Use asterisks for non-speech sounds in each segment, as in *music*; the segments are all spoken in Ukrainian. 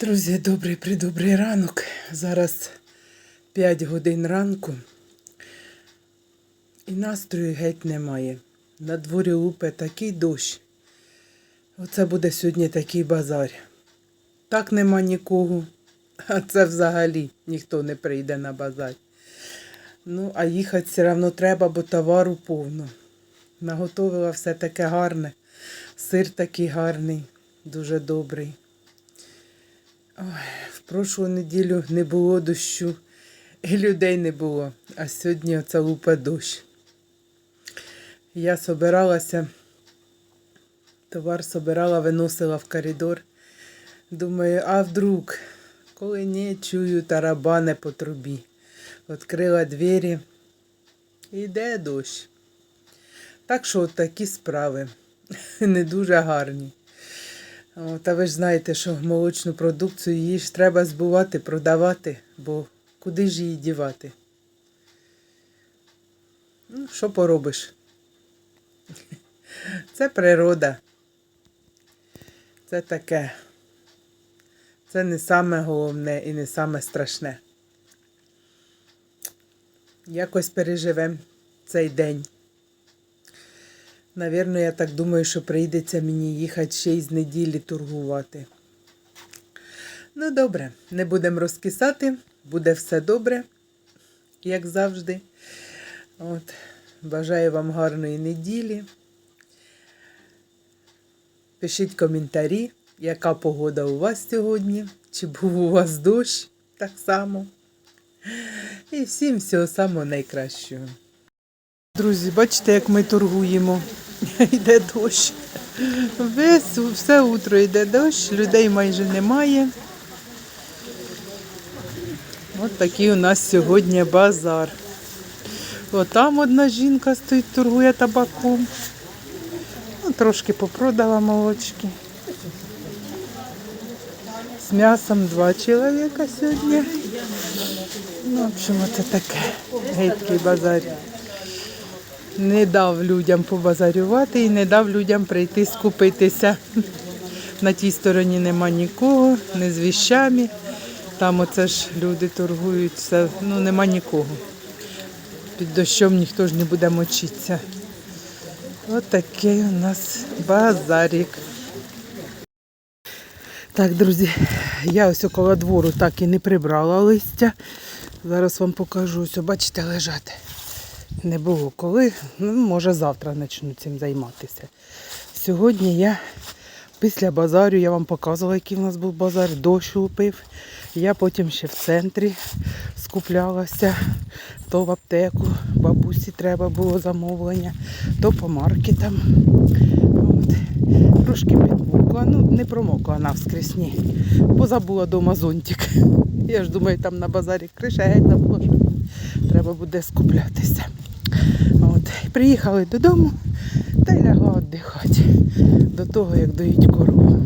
Друзі, добрий придобрий ранок. Зараз 5 годин ранку. І настрою геть немає. На дворі лупе такий дощ. Оце буде сьогодні такий базар. Так нема нікого. А це взагалі ніхто не прийде на базар. Ну, а їхати все одно треба, бо товару повно. Наготовила все таке гарне. Сир такий гарний, дуже добрий. Ой, в прошлу неділю не було дощу, і людей не було, а сьогодні оце лупа дощ. Я собиралася, товар собирала, виносила в коридор. Думаю, а вдруг, коли не чую тарабани по трубі. Відкрила двері, іде дощ. Так що от такі справи *laughs* не дуже гарні. Та ви ж знаєте, що молочну продукцію її ж треба збувати, продавати, бо куди ж її дівати? Ну, що поробиш? *laughs* Це природа. Це таке. Це не саме головне і не саме страшне. Якось переживемо цей день. Навірно, я так думаю, що прийдеться мені їхати ще й з неділі торгувати. Ну, добре, не будемо розкисати, буде все добре, як завжди. От, бажаю вам гарної неділі. Пишіть коментарі, яка погода у вас сьогодні, чи був у вас дощ так само. І всім всього самого найкращого. Друзі, бачите, як ми торгуємо. *laughs* Йде дощ. Весь, все утро йде дощ, людей майже немає. От такий у нас сьогодні базар. От там одна жінка стоїть, торгує табаком. Ну, трошки попродала молочки. З м'ясом два чоловіка сьогодні. Ну, в общем, це таке. Гейткий базар не дав людям побазарювати і не дав людям прийти скупитися. На тій стороні нема нікого, не з віщами. Там оце ж люди торгують, все, ну нема нікого. Під дощом ніхто ж не буде мочитися. Ось такий у нас базарик. Так, друзі, я ось около двору так і не прибрала листя. Зараз вам покажу, ось, бачите, лежати не було коли. Ну, може завтра почну цим займатися. Сьогодні я після базарю я вам показувала, який в нас був базар, дощ лупив. Я потім ще в центрі скуплялася, то в аптеку, бабусі треба було замовлення, то по маркетам. От. Трошки підмокла. Ну, не промокла навскрізь, ні. Бо забула дома зонтик. Я ж думаю, там на базарі криша треба буде скуплятися. От. Приїхали додому та й лягла віддихати до того, як доїть корову.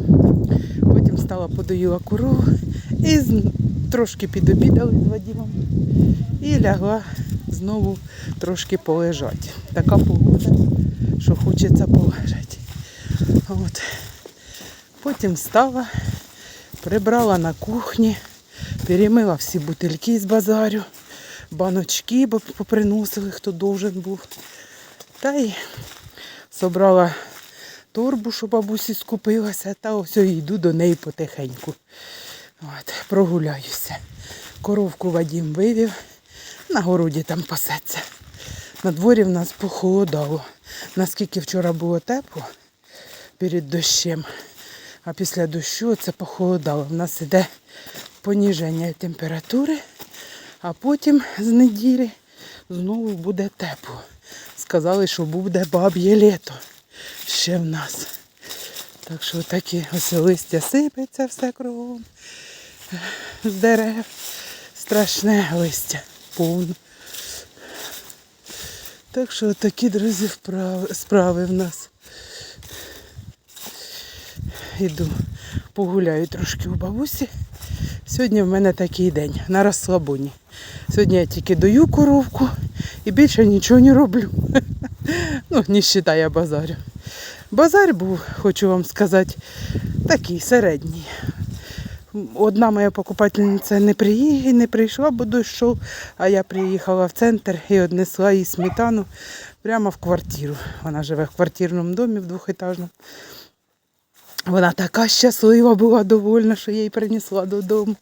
Потім стала подоїла корову і трошки підобідали з Вадимом. І лягла знову трошки полежати. Така погода, що хочеться полежати. От. Потім встала, прибрала на кухні, перемила всі бутильки з базарю, баночки, бо поприносили, хто должен був. Та й собрала торбу, що бабусі скупилася, та ось йду до неї потихеньку. От, прогуляюся. Коровку Вадім вивів, на городі там пасеться. На дворі в нас похолодало. Наскільки вчора було тепло перед дощем, а після дощу це похолодало. В нас іде поніження температури, а потім з неділі знову буде тепло. Сказали, що буде баб'є літо ще в нас. Так що такі ось листя сипеться все кругом з дерев. Страшне листя повно. Так що такі, друзі, вправи- справи в нас. Іду погуляю трошки у бабусі. Сьогодні в мене такий день на розслабоні. Сьогодні я тільки даю коровку і більше нічого не роблю. *laughs* Ну, не вважаю базарю. Базар був, хочу вам сказати, такий середній. Одна моя покупательниця не приїхала, не прийшла, бо дощ йшов, а я приїхала в центр і однесла їй сметану прямо в квартиру. Вона живе в квартирному домі в двохетажному. Вона така щаслива була, довольна, що я її принесла додому.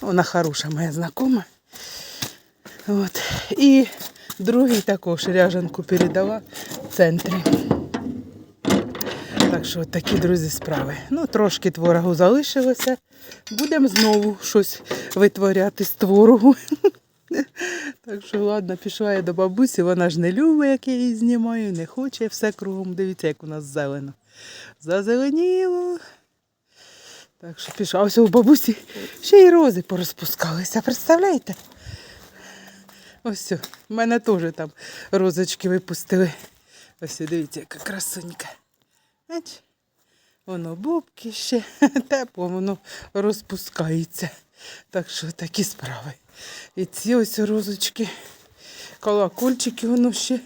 Вона хороша моя знакома. От. І другий також ряжанку передала в центрі. Так що от такі, друзі, справи. Ну, трошки творогу залишилося. Будемо знову щось витворяти з творогу. *laughs* Так що, ладно, пішла я до бабусі, вона ж не любить, як я її знімаю, не хоче все кругом. Дивіться, як у нас зелено. Зазеленіло. Так що пішла. Ось у бабусі ще й рози порозпускалися, представляєте? Ось, у мене теж там розочки випустили. Ось, дивіться, яка красунька. Бач? Воно бубки ще *laughs* тепло, воно розпускається. Так що такі справи. І ці ось розочки, колокольчики, воно ще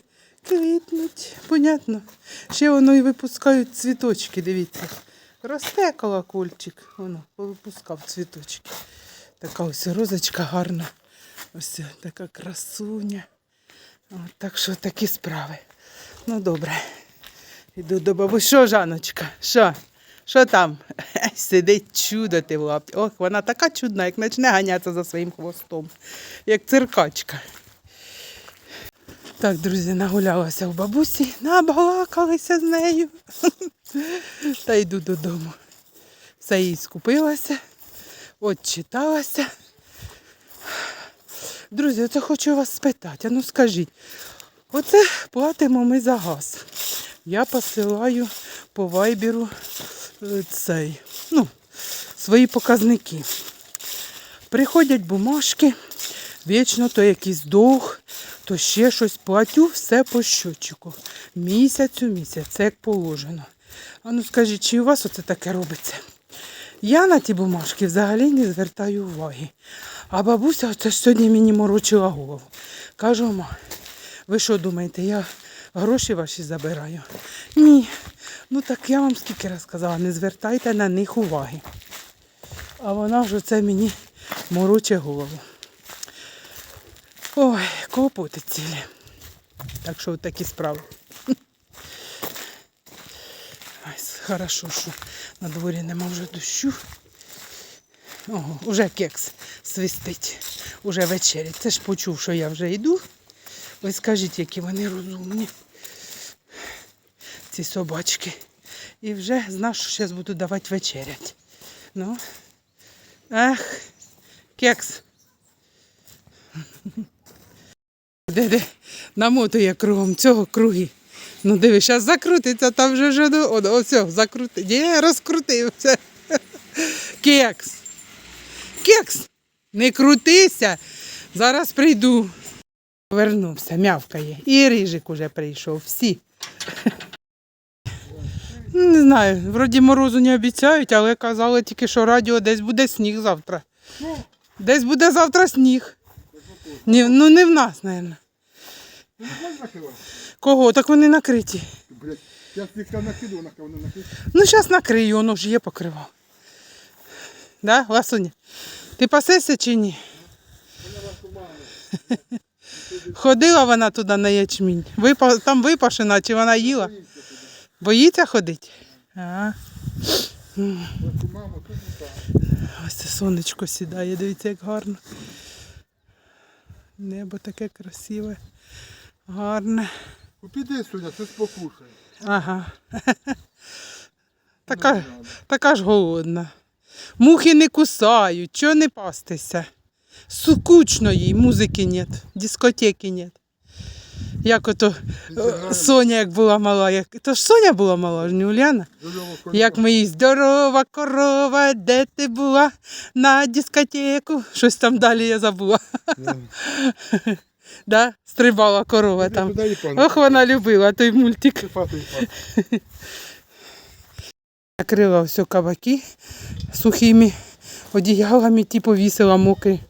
квітнуть. Понятно. Ще воно і випускають цвіточки, дивіться. Росте колокольчик, воно повипускав цвіточки. Така ось розочка гарна. Ось така красуня. От, так що такі справи. Ну добре. Іду до бабусі. Що, Жаночка? Що? Що там? *laughs* Сидить чудо ти в лапті. Ох, вона така чудна, як почне ганятися за своїм хвостом, як циркачка. Так, друзі, нагулялася у бабусі, набалакалися з нею. *laughs* Та йду додому. Все їй скупилася, от читалася. Друзі, оце хочу вас спитати. А ну скажіть, оце платимо ми за газ. Я посилаю по вайберу е, цей, ну, свої показники. Приходять бумажки, вічно то якийсь довг, то ще щось платю, все по щотчику. Місяць у місяць, це як положено. А ну скажіть, чи у вас оце таке робиться? Я на ті бумажки взагалі не звертаю уваги. А бабуся оце сьогодні мені морочила голову. Кажу, ма, ви що думаєте, я гроші ваші забираю? Ні. Ну так я вам скільки раз казала, не звертайте на них уваги. А вона ж оце мені мороче голову. Ой, клопоти цілі. Так що такі справи. Хорошо, що на дворі нема вже дощу. Ого, уже кекс свистить, уже вечерять. Це ж почув, що я вже йду. Ви скажіть, які вони розумні. Ці собачки. І вже знав, що зараз буду давати вечерять. Ну. Ах, кекс. *laughs* Де де намотує кругом цього круги. Ну диви, зараз закрутиться, там вже ж о, все, закрути. Ні, розкрутився. *laughs* Кекс. Кекс. Не крутися. Зараз прийду. Вернувся, мявкає. І рижик уже прийшов. Всі. *laughs* Не знаю, вроді морозу не обіцяють, але казали тільки, що радіо десь буде сніг завтра. Десь буде завтра сніг. Ні, ну не в нас, мабуть. Ти не знаєш накривати? Кого? Так вони накриті. Блять, я слегка накидував, на кого не накидав. Ну, зараз накрию, воно ж є покривав. Да, Ласуня? Ти пасешся чи ні? Ходила вона туди на ячмінь. Випа... Там випашена, чи вона їла? Боїться ходити? А. Таку маму, тут і там. Ось це сонечко сідає, дивіться, як гарно. Небо таке красиве, гарне. Піди сюди, щось покушай. Ага. *laughs* Така, така ж голодна. Мухи не кусають, чого не пастися? Скучно їй, музики нет, дискотеки нет. Як ото е, Соня як була мала, як... то ж Соня була мала, ж не Уляна. Як ми їй здорова корова, де ти була на дискотеку. Щось там далі я забула. *laughs* Да? Стрибала корова там. Ох, вона любила той мультик. *laughs* Накрила все кабаки сухими одіялами, ті повісила мокрі,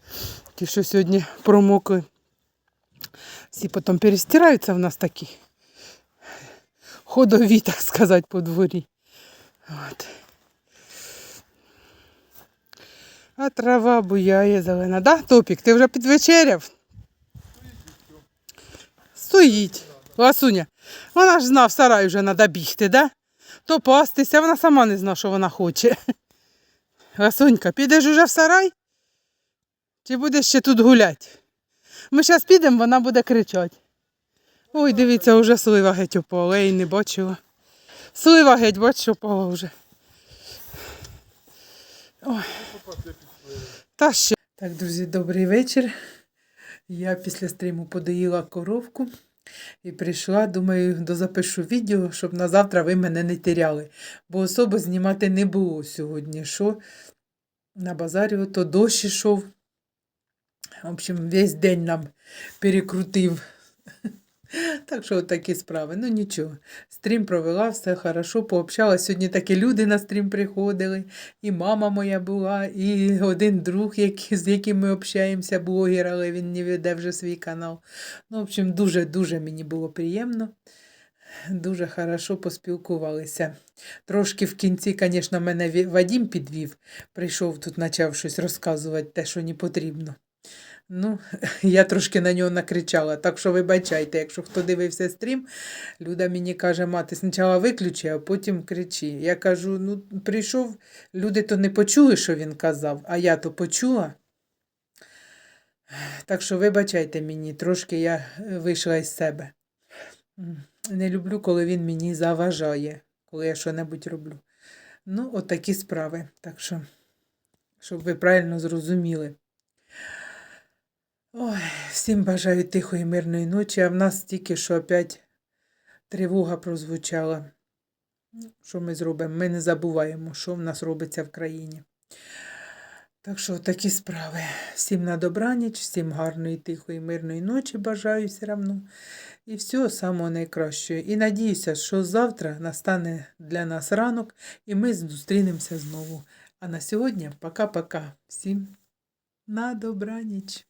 ті, що сьогодні промокли. Всі потім перестираються в нас такі. Ходові, так сказати, по дворі. От. А трава буяє зелена. Да, Топік, ти вже підвечеряв? Стоїть. Ласуня. Вона ж знав, в сарай вже треба бігти, да? То пастися, вона сама не знає, що вона хоче. Ласунька, підеш уже в сарай? Чи будеш ще тут гуляти? Ми зараз підемо, вона буде кричати. Ой, дивіться, вже слива геть упала, я її не бачила. Слива геть, бач, упала вже. Ой. Та ще. Так, друзі, добрий вечір. Я після стріму подоїла коровку і прийшла, думаю, дозапишу відео, щоб на завтра ви мене не тіряли. Бо особо знімати не було сьогодні. Що на базарі то дощ ішов. В общем, весь день нам перекрутив. Так що такі справи. Ну нічого. Стрім провела, все хорошо, пообщалась. Сьогодні такі люди на стрім приходили. І мама моя була, і один друг, який, з яким ми общаємося, блогер, але він не веде вже свій канал. Ну, в общем, дуже-дуже мені було приємно. Дуже хорошо поспілкувалися. Трошки в кінці, звісно, мене Вадім підвів. Прийшов тут, почав щось розказувати, те, що не потрібно. Ну, *laughs* я трошки на нього накричала, так що вибачайте, якщо хто дивився стрім, Люда мені каже, мати, спочатку виключи, а потім кричи. Я кажу, ну, прийшов, люди то не почули, що він казав, а я то почула. Так що вибачайте мені, трошки я е, вийшла із себе. Не люблю, коли він мені заважає, коли я що-небудь роблю. Ну, от такі справи. Так що, щоб ви правильно зрозуміли. Ой, всім бажаю тихої мирної ночі, а в нас тільки що опять тривога прозвучала. Що ми зробимо? Ми не забуваємо, що в нас робиться в країні. Так що такі справи. Всім на добраніч, всім гарної, тихої, мирної ночі бажаю все одно. І всього самого найкращого. І надіюся, що завтра настане для нас ранок, і ми зустрінемося знову. А на сьогодні пока-пока. Всім на добраніч.